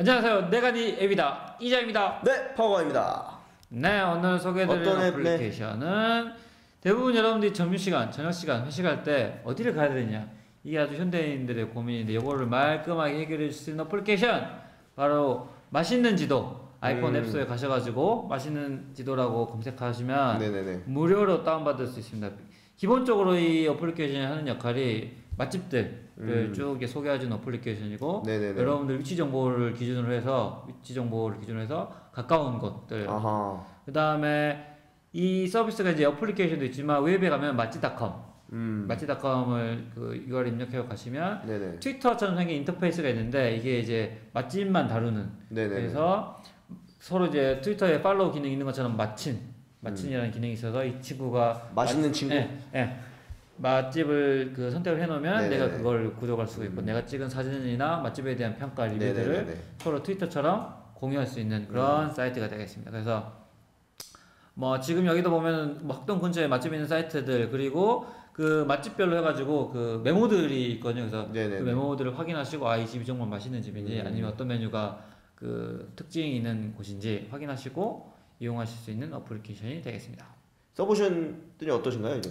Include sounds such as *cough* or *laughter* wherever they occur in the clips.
안녕하세요. 내가니 앱이다. 이자입니다. 네, 파워가입니다. 네, 오늘 소개해드릴 앱, 네. 어플리케이션은 대부분 여러분들이 점심시간, 저녁시간, 회식할 때 어디를 가야 되느냐 이게 아주 현대인들의 고민인데 이거를 말끔하게 해결해 줄 수 있는 어플리케이션 바로 맛있는 지도 아이폰 음. 앱스토어에 가셔가지고 맛있는 지도라고 검색하시면 네네네. 무료로 다운받을 수 있습니다. 기본적으로 이 어플리케이션이 하는 역할이 맛집들을 음. 쭉 소개해주는 어플리케이션이고 네네네. 여러분들 위치 정보를 기준으로 해서 위치 정보를 기준으로 해서 가까운 곳들. 그 다음에 이 서비스가 이제 어플리케이션도 있지만 웹에 가면 맛지닷컴 음. 맛지닷컴을 그 URL 입력해 가시면 네네. 트위터처럼 생긴 인터페이스가 있는데 이게 이제 맛집만 다루는 네네네. 그래서 서로 이제 트위터에 팔로우 기능이 있는 것처럼 마친 마친이라는 기능이 있어서 이 친구가 맛있는 맛- 친구? 예, 예. 맛집을 그 선택을 해놓으면 네네네. 내가 그걸 구독할 수가 있고 내가 찍은 사진이나 맛집에 대한 평가 리뷰들을 네네네네. 서로 트위터처럼 공유할 수 있는 그런 사이트가 되겠습니다. 그래서 뭐 지금 여기도 보면은 뭐 학동 근처에 맛집 있는 사이트들 그리고 그 맛집별로 해가지고 그 메모들이 있거든요. 그래서 네네네. 그 메모들을 확인하시고 아 이 집이 정말 맛있는 집인지 음. 아니면 어떤 메뉴가 그 특징이 있는 곳인지 확인하시고 이용하실 수 있는 어플리케이션이 되겠습니다. 써보셨더니 어떠신가요, 이제?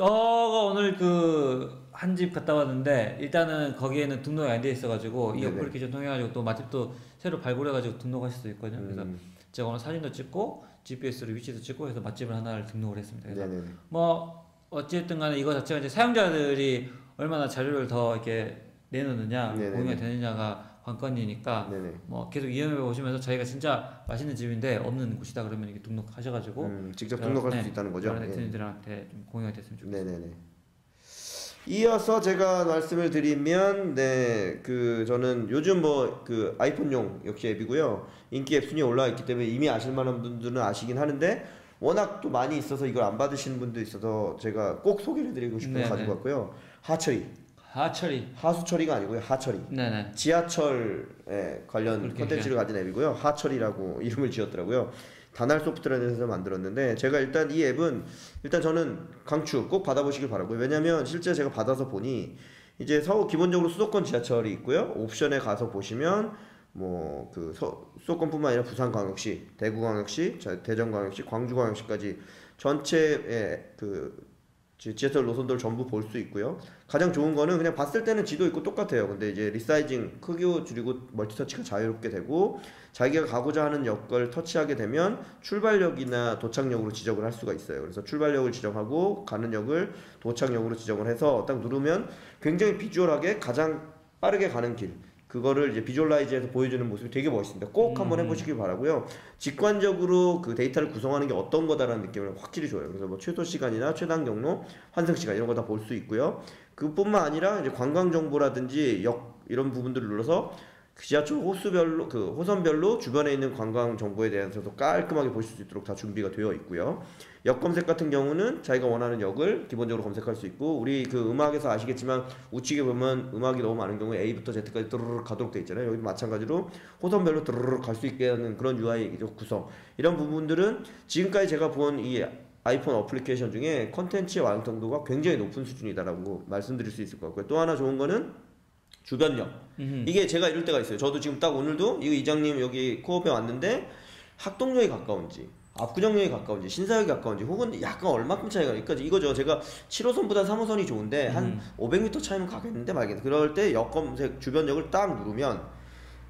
저거 오늘 그 한 집 갔다 왔는데 일단은 거기에는 등록이 안 돼 있어가지고 이 네네. 어플리케이션 통해 가지고 또 맛집도 새로 발굴해가지고 등록하실 수 있거든요. 그래서 음. 제가 오늘 사진도 찍고 GPS로 위치도 찍고 해서 맛집을 하나를 등록을 했습니다. 그래서 네네네. 뭐 어쨌든 간에 이거 자체가 이제 사용자들이 얼마나 자료를 더 이렇게 내놓느냐 네네네. 공유가 되느냐가 관건이니까 네네. 뭐 계속 이용해 보시면서 자기가 진짜 맛있는 집인데 없는 곳이다 그러면 이렇게 등록하셔가지고 음, 직접 등록할 네, 수 있다는 거죠? 예. 네티즌들한테 좀 공유가 됐으면 좋겠습니다. 네네네. 이어서 제가 말씀을 드리면, 네, 그, 저는 요즘 뭐, 그, 아이폰용 역시 앱이고요. 인기 앱 순위에 올라와 있기 때문에 이미 아실 만한 분들은 아시긴 하는데, 워낙 또 많이 있어서 이걸 안 받으시는 분도 있어서 제가 꼭 소개를 드리고 싶어서 네네. 가지고 왔고요. 하철이. 하철이 하수철이가 아니고요. 하철이. 네네 지하철에 관련 컨텐츠를 가진 앱이고요. 하철이라고 *laughs* 이름을 지었더라고요. 다날 소프트라는 회사에서 만들었는데 제가 일단 이 앱은 일단 저는 강추 꼭 받아보시길 바라고요. 왜냐면 실제 제가 받아서 보니 이제 서울 기본적으로 수도권 지하철이 있고요. 옵션에 가서 보시면 뭐 그 수도권뿐만 아니라 부산광역시, 대구광역시, 저- 대전광역시, 광주광역시까지 전체의 그 지- 지하철 노선들 전부 볼 수 있고요. 가장 좋은 거는 그냥 봤을 때는 지도 있고 똑같아요. 근데 이제 리사이징 크기 줄이고 멀티터치가 자유롭게 되고 자기가 가고자 하는 역을 터치하게 되면 출발역이나 도착역으로 지정을 할 수가 있어요. 그래서 출발역을 지정하고 가는 역을 도착역으로 지정을 해서 딱 누르면 굉장히 비주얼하게 가장 빠르게 가는 길 그거를 이제 비주얼라이즈해서 보여주는 모습이 되게 멋있습니다. 꼭 한번 해보시길 바라고요. 직관적으로 그 데이터를 구성하는 게 어떤 거다라는 느낌을 확실히 줘요. 그래서 뭐 최소 시간이나 최단 경로, 환승 시간 이런 거 다 볼 수 있고요. 그뿐만 아니라 이제 관광 정보라든지 역 이런 부분들을 눌러서 그 지하철 호수별로 그 호선별로 주변에 있는 관광 정보에 대해서도 깔끔하게 보실 수 있도록 다 준비가 되어 있고요. 역 검색 같은 경우는 자기가 원하는 역을 기본적으로 검색할 수 있고 우리 그 음악에서 아시겠지만 우측에 보면 음악이 너무 많은 경우에 A부터 Z까지 드르륵 가도록 돼 있잖아요. 여기도 마찬가지로 호선별로 드르륵 갈 수 있게 하는 그런 UI 구성 이런 부분들은 지금까지 제가 본 이 아이폰 어플리케이션 중에 컨텐츠의 완성도가 굉장히 높은 수준이다라고 말씀드릴 수 있을 것 같고요. 또 하나 좋은 거는 주변역. 이게 제가 이럴 때가 있어요. 저도 지금 딱 오늘도 이거 이장님 여기 코업에 왔는데 학동역이 가까운지 압구정역이 가까운지 신사역이 가까운지 혹은 약간 얼마큼 차이가 나니까 이거죠. 제가 7호선보다 3호선이 좋은데 한 500m 차이면 가겠는데 말겠는데 그럴 때 역 검색 주변역을 딱 누르면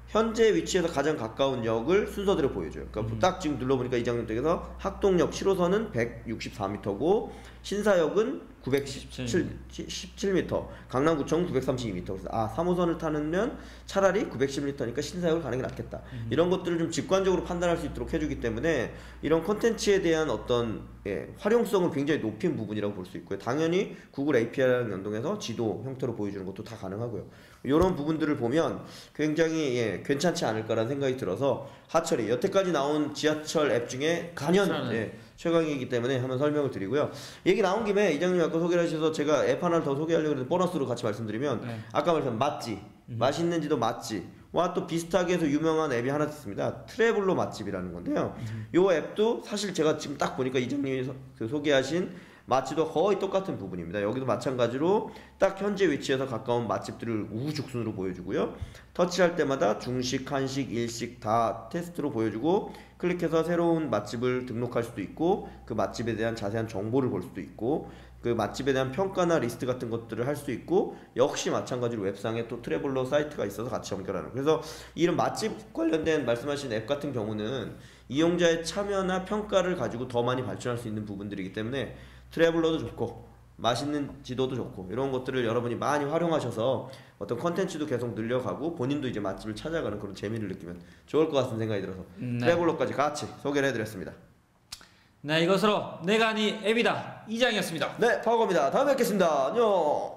현재 위치에서 가장 가까운 역을 순서대로 보여줘요. 그러니까 딱 지금 눌러보니까 이장님 댁에서 학동역 7호선은 164m고 신사역은 917 17m, 강남구청 932m. 그래서 아 3호선을 타면 차라리 911m니까 신사역을 가는 게 낫겠다. 이런 것들을 좀 직관적으로 판단할 수 있도록 해주기 때문에 이런 콘텐츠에 대한 어떤 예, 활용성을 굉장히 높인 부분이라고 볼 수 있고요. 당연히 구글 API랑 연동해서 지도 형태로 보여주는 것도 다 가능하고요. 이런 부분들을 보면 굉장히 예, 괜찮지 않을까라는 생각이 들어서 하철이 여태까지 나온 지하철 앱 중에 단연 괜찮아요. 예, 최강이기 때문에 한번 설명을 드리고요. 얘기 나온 김에 이장님 아까 소개를 하셔서 제가 앱 하나를 더 소개하려고 했는데 보너스로 같이 말씀드리면 네. 아까 말씀한 맛집, 맛있는지도 맛집와 또 비슷하게 해서 유명한 앱이 하나 있습니다. 트래블로 맛집이라는 건데요. 요 앱도 사실 제가 지금 딱 보니까 이장님이 소- 그 소개하신 마치도 거의 똑같은 부분입니다. 여기도 마찬가지로 딱 현재 위치에서 가까운 맛집들을 우후죽순으로 보여주고요. 터치할 때마다 중식, 한식, 일식 다 테스트로 보여주고 클릭해서 새로운 맛집을 등록할 수도 있고 그 맛집에 대한 자세한 정보를 볼 수도 있고 그 맛집에 대한 평가나 리스트 같은 것들을 할 수 있고 역시 마찬가지로 웹상에 또 트래블러 사이트가 있어서 같이 연결하는 그래서 이런 맛집 관련된 말씀하신 앱 같은 경우는 이용자의 참여나 평가를 가지고 더 많이 발전할 수 있는 부분들이기 때문에 트래블러도 좋고 맛있는 지도도 좋고 이런 것들을 여러분이 많이 활용하셔서 어떤 컨텐츠도 계속 늘려가고 본인도 이제 맛집을 찾아가는 그런 재미를 느끼면 좋을 것 같은 생각이 들어서 네. 트래블러까지 같이 소개를 해드렸습니다. 네, 이것으로 내가 니 앱이다 이장이었습니다. 네, 파워겁니다. 다음에 뵙겠습니다. 안녕.